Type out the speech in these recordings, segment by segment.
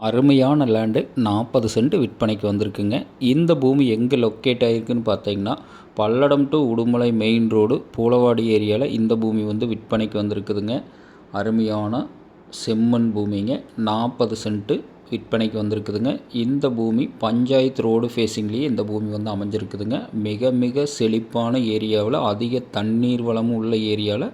அருமையான லேண்டு நாற்பது சென்ட் விற்பனைக்கு வந்திருக்குங்க. இந்த பூமி எங்கே லொக்கேட் ஆகிருக்குன்னு பார்த்தீங்கன்னா Palladam to Udumalai main road Poolavadi ஏரியாவில் இந்த பூமி வந்து விற்பனைக்கு வந்திருக்குதுங்க. அருமையான செம்மண் பூமிங்க. நாற்பது சென்ட்டு விற்பனைக்கு வந்திருக்குதுங்க. இந்த பூமி பஞ்சாயத்து ரோடு ஃபேஸிங்லேயே இந்த பூமி வந்து அமைஞ்சிருக்குதுங்க. மிக மிக செழிப்பான ஏரியாவில் அதிக தண்ணீர் வளமும் உள்ள ஏரியாவில்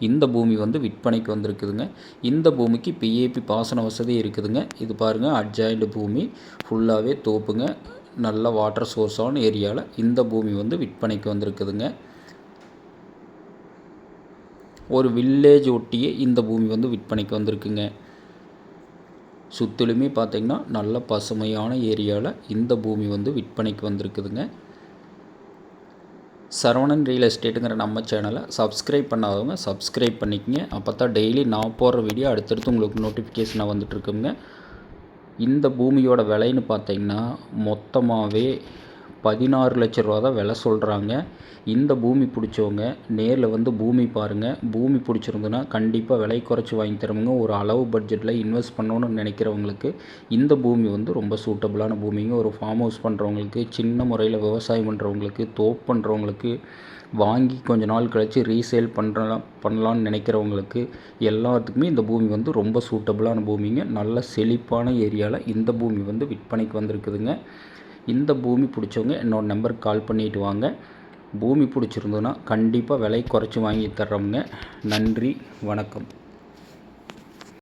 இந்த பூமி வந்து விற்பனைக்கு வந்திருக்குதுங்க. இந்த பூமிக்கு பிஏபி பாசன வசதி இருக்குதுங்க. இது பாருங்கள் அட்ஜாயின்டு பூமி. ஃபுல்லாகவே தோப்புங்க. நல்ல வாட்டர் சோர்ஸான ஏரியாவில் இந்த பூமி வந்து விற்பனைக்கு வந்திருக்குதுங்க. ஒரு வில்லேஜ் ஒட்டியே இந்த பூமி வந்து விற்பனைக்கு வந்திருக்குங்க. சுற்றிலுமே பார்த்திங்கன்னா நல்ல பசுமையான ஏரியாவில் இந்த பூமி வந்து விற்பனைக்கு வந்திருக்குதுங்க. சரவணன் ரியல் எஸ்டேட்டுங்கிற நம்ம சேனலை சப்ஸ்கிரைப் பண்ணாதவங்க சப்ஸ்கிரைப் பண்ணிக்கங்க. அப்போ தான் டெய்லி நான் போடுற வீடியோ அடுத்தடுத்து உங்களுக்கு நோட்டிஃபிகேஷனாக வந்துட்டுருக்குங்க இந்த பூமியோட விலைன்னு பார்த்தீங்கன்னா மொத்தமாகவே பதினாறு லட்ச ரூபா தான் விலை சொல்கிறாங்க இந்த பூமி பிடிச்சவங்க நேரில் வந்து பூமி பாருங்கள் பூமி பிடிச்சிருந்ததுன்னா கண்டிப்பாக விலை குறைச்சி வாங்கி தருவங்க. ஒரு அளவு பட்ஜெட்டில் இன்வெஸ்ட் பண்ணணும்னு நினைக்கிறவங்களுக்கு இந்த பூமி வந்து ரொம்ப சூட்டபுளான பூமிங்க. ஒரு ஃபார்ம் ஹவுஸ் பண்ணுறவங்களுக்கு சின்ன முறையில் விவசாயம் பண்ணுறவங்களுக்கு தோப் பண்ணுறவங்களுக்கு வாங்கி கொஞ்ச நாள் கழித்து ரீசேல் பண்ணுறலாம் பண்ணலான்னு நினைக்கிறவங்களுக்கு எல்லாத்துக்குமே இந்த பூமி வந்து ரொம்ப சூட்டபுளான பூமிங்க. நல்ல செழிப்பான ஏரியாவில் இந்த பூமி வந்து விற்பனைக்கு வந்திருக்குதுங்க. இந்த பூமி பிடிச்சவங்க என்னோடய நம்பருக்கு கால் பண்ணிவிட்டு வாங்க. பூமி பிடிச்சிருந்ததுன்னா கண்டிப்பாக விலை குறைச்சி வாங்கி தர்றோம்ங்க நன்றி வணக்கம்.